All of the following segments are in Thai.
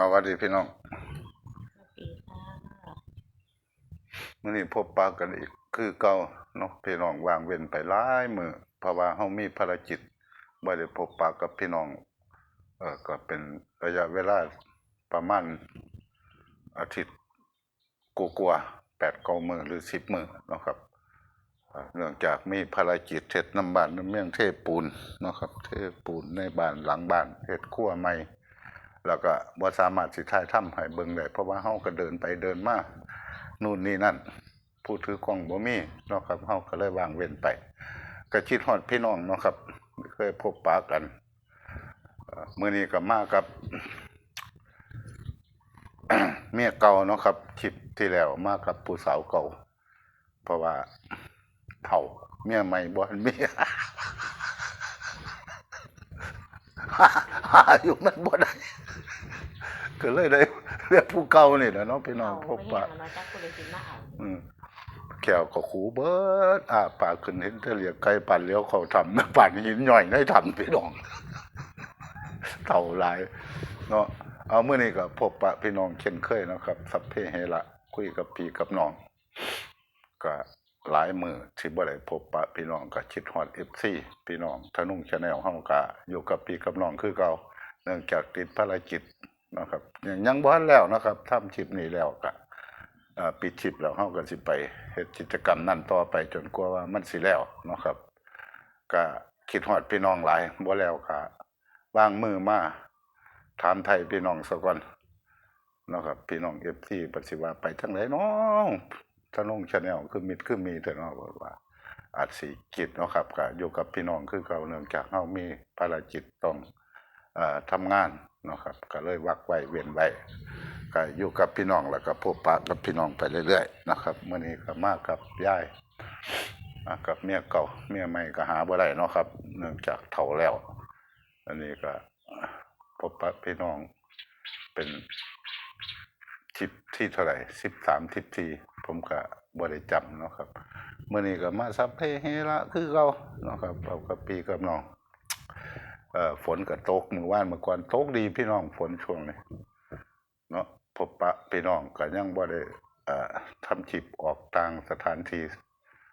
เอาหวัสดีพี่น้องสวัสดีค่ะมื้อนี้พบปะกันอีกคือเก่าเนาะพี่น้องวางเว้นไปหลายมื้อเพราะว่าเฮามีภารกิจบ่ได้พบปะกับพี่น้อง เอ่อก็เป็นระยะเวลาประมาณอาทิตย์กว่าๆ8 9มื้อหรือ10มื้อเนาะครับอ่าเนื่องจากมีภารกิจเฮ็ดน้ำบ้านน้ำเมืองเทปูนเนาะครับ เทปูนในบ้านหลังบ้านเฮ็ดครัวใหม่ แล้วก็บ่สามารถสิถ่ายทำให้เบิ่งได้เพราะว่าเฮาก็เดินไปเดินมานู่นนี่นั่นผู้ถือกล้องบ่มีเนาะครับเฮาก็เลยวางเว้นไป ก็คิดฮอดพี่น้องเนาะครับ เคยพบปะกันเมื้อนี้ก็มากับเมียเก่าเนาะครับคลิปที่แล้วมากับผู้สาวเก่า เพราะว่าเฒ่าเมียใหม่บ่ทันมีหาอยู่มันบ่ได้ ก็เลยได้เรียกผู้เก่านี่แหละเนาะพี่น้องพบไม่ปะเห็นเนาะจักกูเลยสิมาเอาอืมแขวก็ขูเบิดอ่าปากขึ้นเห็นแต่เรียกไก่ปั่นเลี้ยวเขาทำนะปั่นหินย่อยได้ทำพี่น้องเท่าหลายเนาะเอาเมื่อนี้ก็พบปะพี่น้องเช่นเคยเนาะครับ สัพเพเหระคุยกับพี่กับน้องก็หลายมือที่บ่ได้พบปะพี่น้องก็คิดฮอด FC พี่น้องทะนุ่งชาแนลเฮาก็อยู่กับพี่กับน้องคือเก่าเนื่องจากติดภารกิจเนะครับยังยังบ่ทันแล้วนะครับทำคลิปนี้แล้วก็ปิดคลิปแล้วเฮาก็สิไปเฮ็ดกิจกรรมนั่นต่อไปจนกว่าว่ามันสิแล้วนะครับก็คิดฮอดพี่น้องหลายบ่แล้วก็วางมือมาถามไทยพี่น้องซะก่อนนะครับพี่น้อง FC ปฏิว่าไปทางไหนน้องทะนงชาแนลคือมิดคือมีแต่เนาะว่าอาจสิกิจนะครับก็อยู่กับพี่น้องคือเก่าเนื่องจากเฮามีภารกิจต้องอ่อทำงาน เนาะครับก็เลยวักไว้เว้นไว้ก็อยู่กับพี่น้องแล้วก็พบปะกับพี่น้องไปเรื่อยๆนะครับเมื้อนี้ก็มากับยายกับเมียเก่าเมียใหม่ก็หาบ่ได้เนาะครับ เนื่องจากเฒ่าแล้ว อันนี้ก็พบปะพี่น้องเป็นทิปที่เท่าไหร่13ทริปทีผมก็บ่ได้จำเนาะครับเมื่อนี้ก็มาสัพเพเฮระคือเราเนาะครับเอากับปีกับน้อง เอ่อฝนก็ตกมื้อวานเมื่อก่อนตกดีพี่น้องฝนช่วงนี้เนาะพบปะพี่น้องก็ยังบ่ได้เอ่อทำคลิปออกต่างสถานที่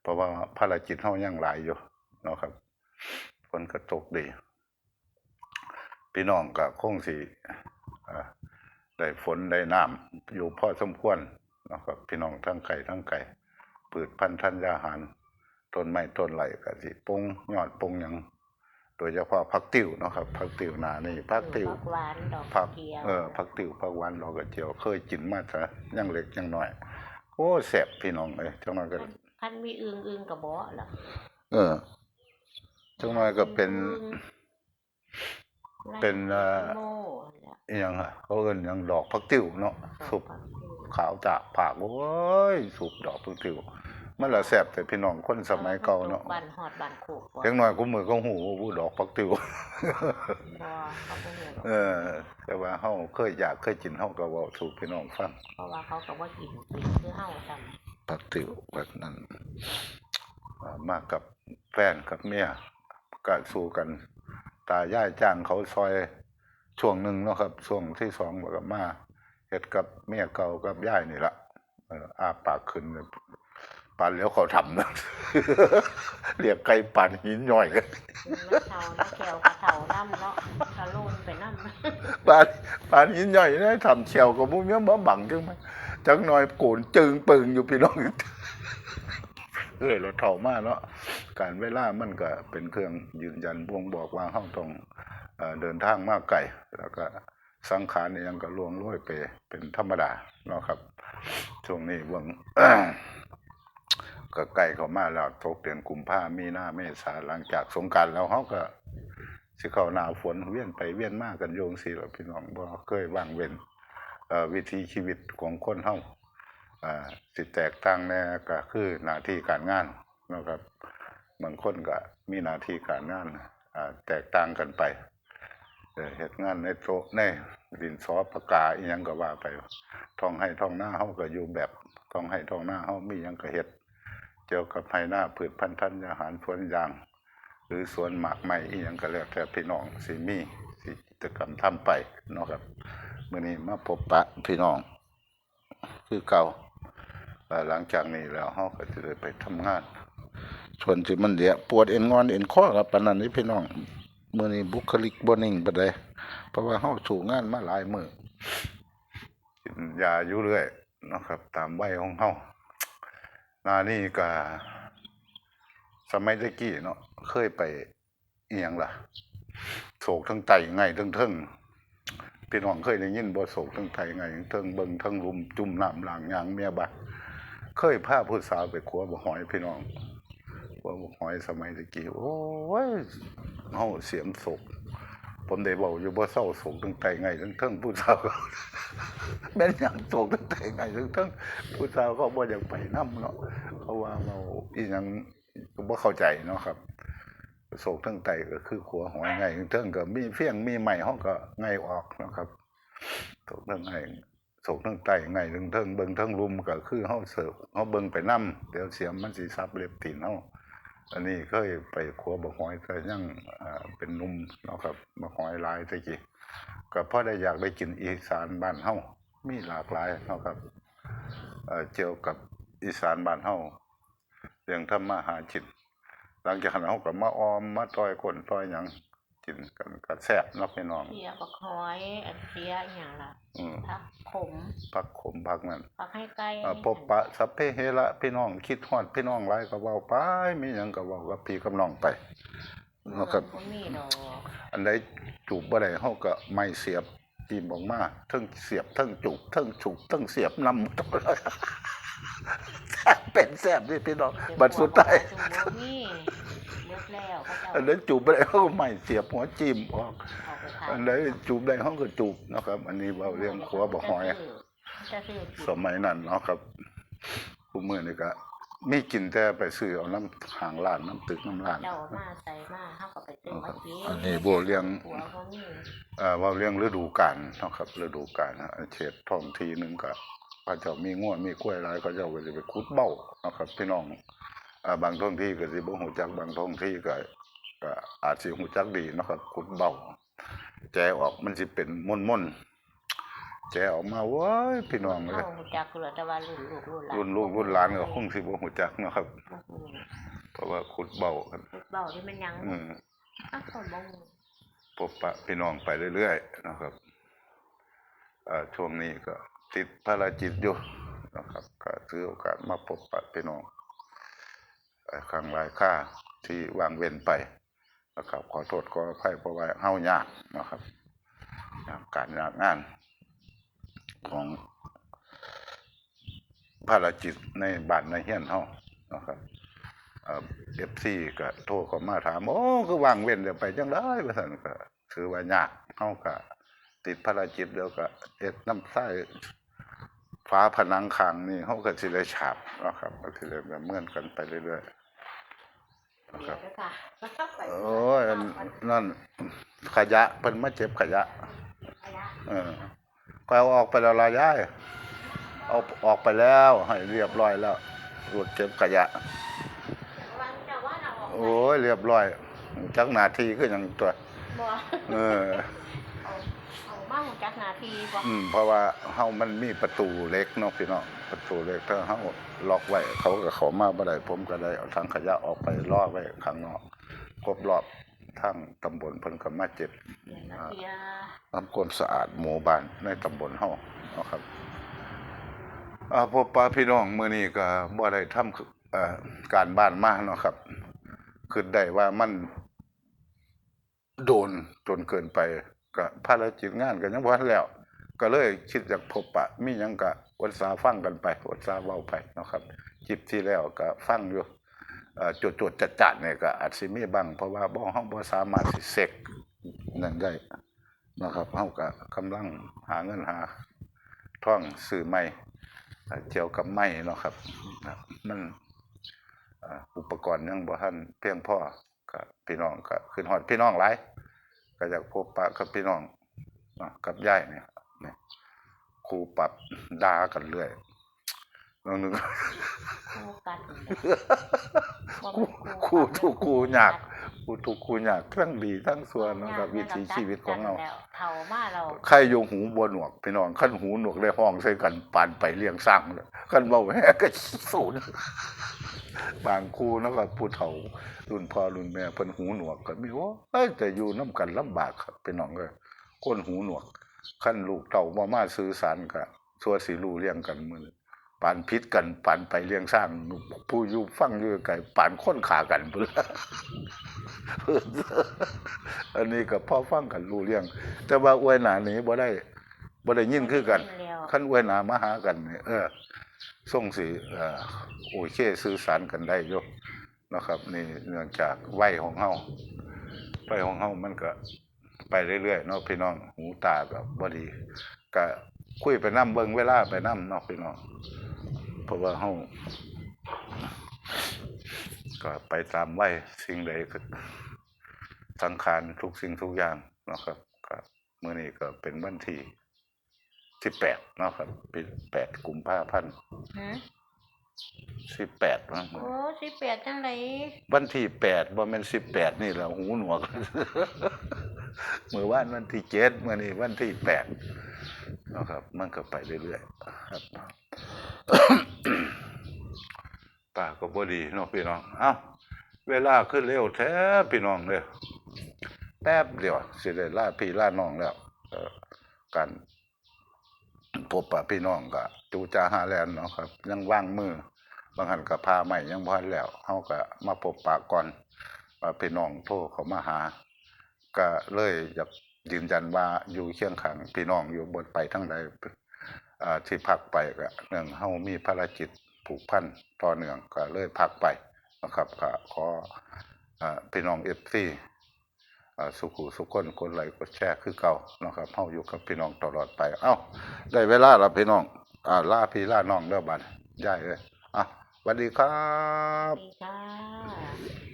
เพราะว่าภารกิจเฮายังหลายอยู่เนาะครับฝนก็ตกดี พี่น้องก็คงสิได้ฝนได้น้ำอยู่พอสมควรเนาะครับพี่น้องทั้งไกลทั้งไกลพืชพันธุ์ธัญญาหารต้นไม้ต้นไหลก็สิปงยอดปงหยัง โดยเฉพาะผักติ๋วเนาะครับผักติ๋วหนานี่ผักติ๋วผักหวานดอกผักเขียวเออผักติ๋วผักหวานดอกกระเจียว เคยกินมาซะยังเล็กยังน้อย โอ้แซ่บพี่น้องเอ้ยจังน้อยก็คันคันมีอึงอึงกับบ่ล่ะเออจังน้อยก็เป็นเป็นเอ่อโม่ล่ะอีหยังฮะเขาเอิ้นหยังดอกผักติ๋วเนาะสุปผักติ๋วขาวจากผักโอ้ยสุปดอกผักติ๋ว มันละแซ่บแต่พี่น้องคนสมัยเก่าเนาะบ้านฮอดบ้านโคกบ่จังน้อยกูมือก็หูว่าผู้ดอกผักติ๋วบ่เขาบ่เห็นหรอกเออ แต่ว่าเฮาเคยอยากเคยกินเฮาก็เว้าสู่พี่น้องฟังเพราะว่าเขาก็บ่กินกินคือเฮาจำปักติวแบบนั้นอ่ามากับแฟนกับเมียก็สู้กัน ตายายจ้างเขาซอยช่วงหนึ่งเนาะครับช่วงที่สองแล้วก็มาเฮ็ดกับเมียเก่ากับยายนี่ละเอออ้าปากขึ้น เลยปานเหลียวเขาทำนะเรียกไก่ปานหินย่อยกันน้ำเทาน้ำแก้วกระเทาน้ำเนาะกระโลนไปน้ำปานปานหินย่อยได้ทำเชียวกับมุ้งเมียบ่บังจังไหมจักหน่อยโกนจึงปึงอยู่พี่น้องเออเราเท่ามากเนาะการเวลามันก็เป็นเครื่องยืนยันบ่งบอกว่าเฮาต้องเอ่อเดินทางมาไกลแล้วก็สังขารนี่ยังก็ล่วงโรยไปเป็นธรรมดาเนาะครับช่วงนี้เบิ่ง ก็ใกล้เข้ามาแล้วตกเดือนกุมภามีหน้าเมษาหลังจากสงกานต์แล้วเฮาก็ สิเข้าหน้าฝนเวียนไปเวียนมากกันโยงสิล่ะพี่น้องบ่เคยว่างเว้นวิถีชีวิตของคนเฮาสิแตกต่างแน่ก็คือหน้าที่การงานนะครับบางคนก็มีหน้าที่การงานแตกต่างกันไปเอ่อเฮ็ดงานในโต๊ะในดินสอปากกาอีหยังก็ว่าไปท้องให้ท้องหน้าเฮาก็อยู่แบบท้องให้ท้องหน้าเฮามีหยังก็เฮ็ด เกี่ยวกับให้หน้าพืชพันธุ์ัญญาหารสวนยาง หรือสวนหมากไม้อีหยังก็แล้วแต่พี่น้องสิมีสิกิจกรรมทำไปเนาะครับมื้อนี้มาพบปะพี่น้อง คือเก่าหลังจากนี้แล้วเฮาก็จะได้ไปทำงานส่วนที่มันเดียปวดเอ็นงอนเอ็นข้อกับปนันนี่พี่น้องมื้อนี้บุคลิกบนิ่งปานใดเพราะว่าเฮาสู้งานมาหลายมือกินยาอยู่เรื่อยเนาะครับ ตามวัยของเฮา นานี่ก็สมัยตะกี้เนาะเคยไปเอียงล่ะโศกทั้งไตไงทั้งเทิงพี่น้องเคยได้ยินบ่โศกทั้งไตไงทั้งเทิงเบิ่งทั้งลุมจุ่มน้ำหล้างยางเมียบัดเคยพาผู้สาวไปขัวบ่หอยพี่น้องว่าบ่หอยสมัยตะกี้โอ้ยเฮาเสียมศก ผมได้เว้าอยู่บ่เศร้าโศกตั้งแต่ไงตั้งเทิงผู้สาวก็แม่นหยังโศกตั้งแต่ไงตั้งเทิงผู้สาวก็บ่อยากไปนํเนาะเพราะว่าเราอีหยังบ่เข้าใจเนาะครับโศกทั้งไตก็คือขัวหอยไงทั้งเทิงก็มีเฟียงมีใหม่เฮาก็ไงออกนะครับโศกทั้งไงโศกทั้งไตไงทั้งเทิงเบิ่งทั้งลุมก็คือเฮาเสิร์ฟเฮาเบิ่งไปนํเดี๋ยวเสียมมันสิซับเล็บตีนเฮา อันนี้เคยไปขัวบะหอยก็ยังอ่าเป็นนุ่มเนาะครับบะหอยหลายตะกี้ก็เพราะได้อยากได้กินอีสานบ้านเฮามีหลากหลายเนาะครับเกี่ยวกับอีสานบ้านเฮาเรื่องทำมาหาจิตหลังจากนั้นเฮาก็มาออมมาต้อยคนต้อยหยัง กินกันก็แซ่บเนาะพี่น้องเสียบักหอยอันเสียอหย่างล่ะอืมผักขมผักขมผักนั่นผักให้ไก่อ่าพบปะสัพเพเฮระพี่น้องคิดฮอดพี่น้องหลายก็เว้าไปมีหยังก็เว้ากับพี่กับน้องไปเนาะครับบ่มีดอกอันใดจูบบ่ได้เฮาก็ไม่เสียบจิ้มออกมาเทั้งเสียบเทั้งจูบเทั้งจูบเทั้งเสียบนำเป็นแซ่บนี่พี่น้องบัดสุดท้ายจุ่มบ่มีเลิก แล้วเขาเจ้าอันใดจูบบ่ได้เฮาก็ไม่เสียบหัวจิ้มออก เอาไปขายอันใดจูบได้เฮาก็จูบเนาะครับ อันนี้เว้าเรื่องขัวบ่หอย จะซื้อสมัยนั้นเนาะครับผู้มื้อนี่ก็มีกินแต่ไปซื้อเอาน้ำหางร้านน้ำตึกน้ำร้านเจ้ามาใส่มาเฮาก็ไปซื้อมากินอันนี้บ่เลี้ยง หัวบ่มีเอ่อเว่าเรื่องฤดูกาลเนาะครับฤดูกาลนะเขตท้องที่หนึงก็พระเจ้ามีง่วมีกล้วยหลายเขาเจ้าก็สิไปขุดเบ้าเนาะครับพี่น้องอ่า บางท้องที่ก็สิบ่ฮู้จักบางท้องที่ก็ก็อาจสิฮู้จักดีเนาะครับขุดเบ้าแจออกมันสิเป็นม่นๆแจออกมาเว้ยพี่น้องเอ้ยเฮารู้จักเหลือแต่ว่ารุ่นลูกรุ่นหลานรุ่นลูกรุ่นหลานก็คงสิบ่ฮู้จักเนาะครับบ่ฮู้เพราะว่าขุดเบ้ากันลูกเบ้าที่มันยังอืมอ้าวก็บ่ฮู้พบปะพี่น้องไปเรื่อยๆนะครับเอ่อช่วงนี้ก็ติดภารกิจอยู่นะครับก็ถือโอกาสมาพบปะพี่น้องเอ่อ ครั้งหลายค่าที่วางเว้นไปนะครับขอโทษขออภัยเพราะว่าเฮายากนะครับยากการยากงานของภารกิจในบ้านในเฮียนเฮานะครับเอฟซีก็โทรเข้ามาถาม โอ้คือวางเว้นเดี๋ยวไปจังได้ว่าซั่นก็ถือว่ายากเฮาก็ติดภารกิจเดี๋ยวก็เอ็ดน้ำใส้ฟ้าผนังขังนี่เฮาก็สิได้ฉาบนะครับก็สิได้แบบเหมือนกันไปเรื่อยๆ นะคเดี๋รัยวบเด้อค่ะโอ้ยอันนั่นขยะเพิ่นมาเจ็บขยะ เออก็เอาออกไปแล้วลายายเอาออกไปแล้วให้เรียบร้อยแล้วรวดเก็บขยะวันจะว่าเราออกโอ้ยเรียบร้อยจักหนาทีคือหยังตัวบ่เออเอาเอา มาหูจักหนาทีบ่อืมเพราะว่าเฮามันมีประตูเล็กเนาะพี่น้องประตูเล็กถ้าเฮาล็อกไว้เขาก็เข้ามาบ่ได้ผมก็ได้เอาถังขยะออกไปล่อไว้ข้างนอกครบรอบทั้งตำบลเพิ่นก็มาเจ็บเดี๋ยวนาทีละทำความสะอาดหมู่บ้านในตำบลเฮาเนาะครับอ่าพบปะพี่น้องมื้อนี้ก็บ่ได้ทำเอ่อการบ้านมาเนาะครับคิดได้ว่ามันโดนจนเกินไป ก็ภารกิจงานก็ยังบ่ทันแล้ว ก็เลยคิดอยากพบปะ มียังก็อดสาฟังกันไปอดสาเว้าไปนะครับคลิปที่แล้วก็ฟังอยู่เอ่อจดจัดเนี่ยก็อาจสิมีบ้างเพราะว่าบ่เฮาบ่สามารถสิเสกนั่นได้นะครับเฮาก็กำลังหาเงินหาท่องซื้อใหม่เอ่อเกี่ยวกับไม้เนาะครับ มันอุปกรณ์ยังบ่ทันเพียงพอก็พี่น้องก็ขึ้นฮอดพี่น้องหลาย ก็อยากพบปะกับพี่น้องเนาะกับยายเนี่ยเนี่ยครูปรับด่ากันเรื่อยน้องนึงคู่กันครูครูทุกครูยากครูกูทุกข์กูยากทั้งดีทั้งส่วนเนาะกับวิถีชีวิตของเราแล้วเฒ่ามาเราใครอยู่หูบนหนวกพี่น้องขั้นหูหนวกได้ห้องใส่กันปานไปเลี้ยงสร้างเลยขั้นเบาแฮก็สูน บางครูเนาะก็ผู้เฒ่ารุ่นพ่อรุ่นแม่เพิ่นหูหนวกก็มีโอ้เอ้ยแต่อยู่น้กันลำบากครับพี่น้องเอ้ยคนหูหนวกขั้นลูกเต่าบ่มาสื่อสารก็ชั่วสิรู้เลี้ยงกันมื้อนี้ปานพิษกันปานไปเลี้ยงสร้างผู้อยู่ฟังอยู่ไกลปานคนขากันพุ่นล่ะอันนี้ก็พอฟังกันรู้เรื่อง แต่ว่าอวยหนานี้บ่ได้บ่ได้ยินคือกันแล้วขั้นอวยหนามาหากันนี่เออ ส่งสิเอ่อโอเคสื่อสารกันได้ยู่นะครับนี่เนื่องจากวัยของเฮาวัยของเฮามันก็ไปเรื่อยๆเนาะพี่น้องหูตาก็บ่ดีก็คุยไปนํเบิ่งเวลาไปนํเนาะพี่น้องเพราะว่าเฮาก็ไปตามวัยสิ่งใดก็สังขารทุกสิ่งทุกอย่างเนาะครับก็เมื่อนี้ก็เป็นวันที่ สิบแปดเนาะครับปีแปดกุมภาพันธ์ฮะสิบแปดนะโอ้สิเปียดจังไดวันที่แปดบ่แม่นสิบแปดนี่แหละหูหนวกเมื่อวานวันที่เจ็ดเมื่อนี้วันที่แปดเนาะครับ มันก็ไปเรื่อยๆครับป่าก็บ่ดีเนาะพี่น้องเอ้าเวลาขึ้นเร็วแท้พี่น้องเด้อแป๊บเดียวสิได้ลาพี่ลาน้องแล้วเอ่อการ พบปะพี่น้องก็จูจาหาแลนเนาะครับ ยังว่างมือบางหันก็พาใหม่ยังบ่ทันแล้วเฮาก็มาพบปะก่อนว่าพี่น้องโทรเขามาหา ก็เลยอยากยืนยันว่าอยู่เคียงข้างพี่น้องอยู่บนไปทั้งใดที่พักไปก็เนื่องเฮามีภารกิจผูกพันต่อเนื่องก็เลยพักไปนะครับก็ขอพี่น้อง FC อ่า สุขุสุขคนคนไหลกดแช่คือเก่านะครับเฮาอยู่กับพี่น้องตลอดไป เอ้า ได้เวลาแล้วพี่น้องอ่าลาพี่ล่าน้องเด้อบัดย้ายเลยอะสวัสดีครับดีค่ะ